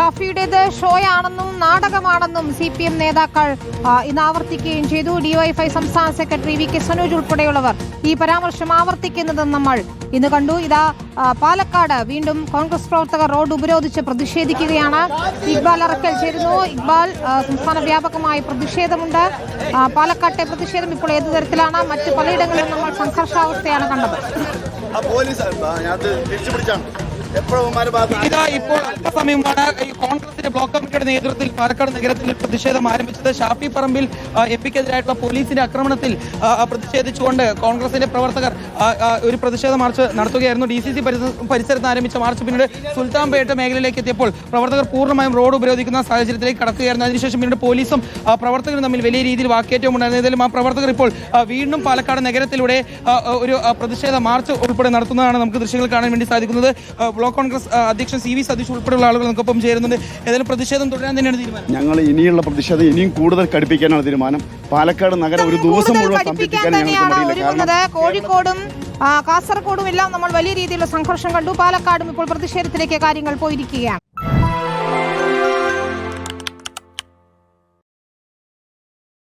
ഷാഫിയുടേത് ഷോയാണെന്നും നാടകമാണെന്നും C P M നേതാക്കൾ ഇന്ന് ആവർത്തിക്കുകയും ചെയ്തു. ഡിവൈഎഫ്ഐ സംസ്ഥാന സെക്രട്ടറി വി കെ സനോജ് ഉൾപ്പെടെയുള്ളവർ ഈ പരാമർശം ആവർത്തിക്കുന്നത് നമ്മൾ ഇന്ന് കണ്ടു. ഇതാ പാലക്കാട് വീണ്ടും കോൺഗ്രസ് പ്രവർത്തകർ റോഡ് ഉപരോധിച്ച് പ്രതിഷേധിക്കുകയാണ്. ഇക്ബാൽ അറക്കൽ ചേരുന്നു. ഇക്ബാൽ സംസ്ഥാന വ്യാപകമായി പ്രതിഷേധമുണ്ട്. പാലക്കാട്ടെ പ്രതിഷേധം ഇപ്പോൾ ഏതു തരത്തിലാണ്? മറ്റ് പലയിടങ്ങളിലും നമ്മൾ സംഘർഷാവസ്ഥയാണ് കണ്ടത്. പോലീസ് ഇതാ ഇപ്പോൾ അല്പസമയമാണ് ഈ കോൺഗ്രസിന്റെ ബ്ലോക്ക് കമ്മിറ്റിയുടെ നേതൃത്വത്തിൽ പാലക്കാട് നഗരത്തിൽ പ്രതിഷേധം ആരംഭിച്ചത്. ഷാഫി പറമ്പിൽ എം പിക്കെതിരായിട്ടുള്ള പോലീസിന്റെ ആക്രമണത്തിൽ പ്രതിഷേധിച്ചുകൊണ്ട് കോൺഗ്രസിന്റെ പ്രവർത്തകർ ഒരു പ്രതിഷേധ മാർച്ച് നടത്തുകയായിരുന്നു. ഡി സി സി പരിസരത്ത് ആരംഭിച്ച മാർച്ച് പിന്നീട് സുൽത്താൻപേട്ട മേഖലയിലേക്ക് എത്തിയപ്പോൾ പ്രവർത്തകർ പൂർണമായും റോഡ് ഉപരോധിക്കുന്ന സാഹചര്യത്തിലേക്ക് കടക്കുകയായിരുന്നു. അതിനുശേഷം പിന്നീട് പോലീസും പ്രവർത്തകരും തമ്മിൽ വലിയ രീതിയിൽ വാക്കേറ്റവും ഉണ്ടായിരുന്നു. ഏതായാലും ആ പ്രവർത്തകർ ഇപ്പോൾ വീണ്ടും പാലക്കാട് നഗരത്തിലൂടെ ഒരു പ്രതിഷേധ മാർച്ച് ഉൾപ്പെടെ നടത്തുന്നതാണ് നമുക്ക് ദൃശ്യങ്ങൾ കാണാൻ വേണ്ടി സാധിക്കുന്നത്. ബ്ലോക്ക് കോൺഗ്രസ് അധ്യക്ഷൻ സി വി സതീഷ് ഉൾപ്പെടെയുള്ള ആളുകൾ നമുക്കൊപ്പം ചേരുന്നുണ്ട്. ഏതായാലും പ്രതിഷേധം തുടരാൻ തന്നെയാണ് തീരുമാനം. ഞങ്ങൾ ഇനിയുള്ള പ്രതിഷേധം ഇനിയും കൂടുതൽ കടുപ്പിക്കാനാണ് തീരുമാനം. പാലക്കാട് നഗരം ഒരു ദിവസം മുഴുവൻ സംരക്ഷിക്കാൻ ഞങ്ങൾക്ക് കോഴിക്കോടും കാസർഗോഡും എല്ലാം നമ്മൾ വലിയ രീതിയിലുള്ള സംഘർഷം കണ്ടു. പാലക്കാടും ഇപ്പോൾ പ്രതിഷേധത്തിലേക്ക് കാര്യങ്ങൾ പോയിരിക്കുകയാണ്.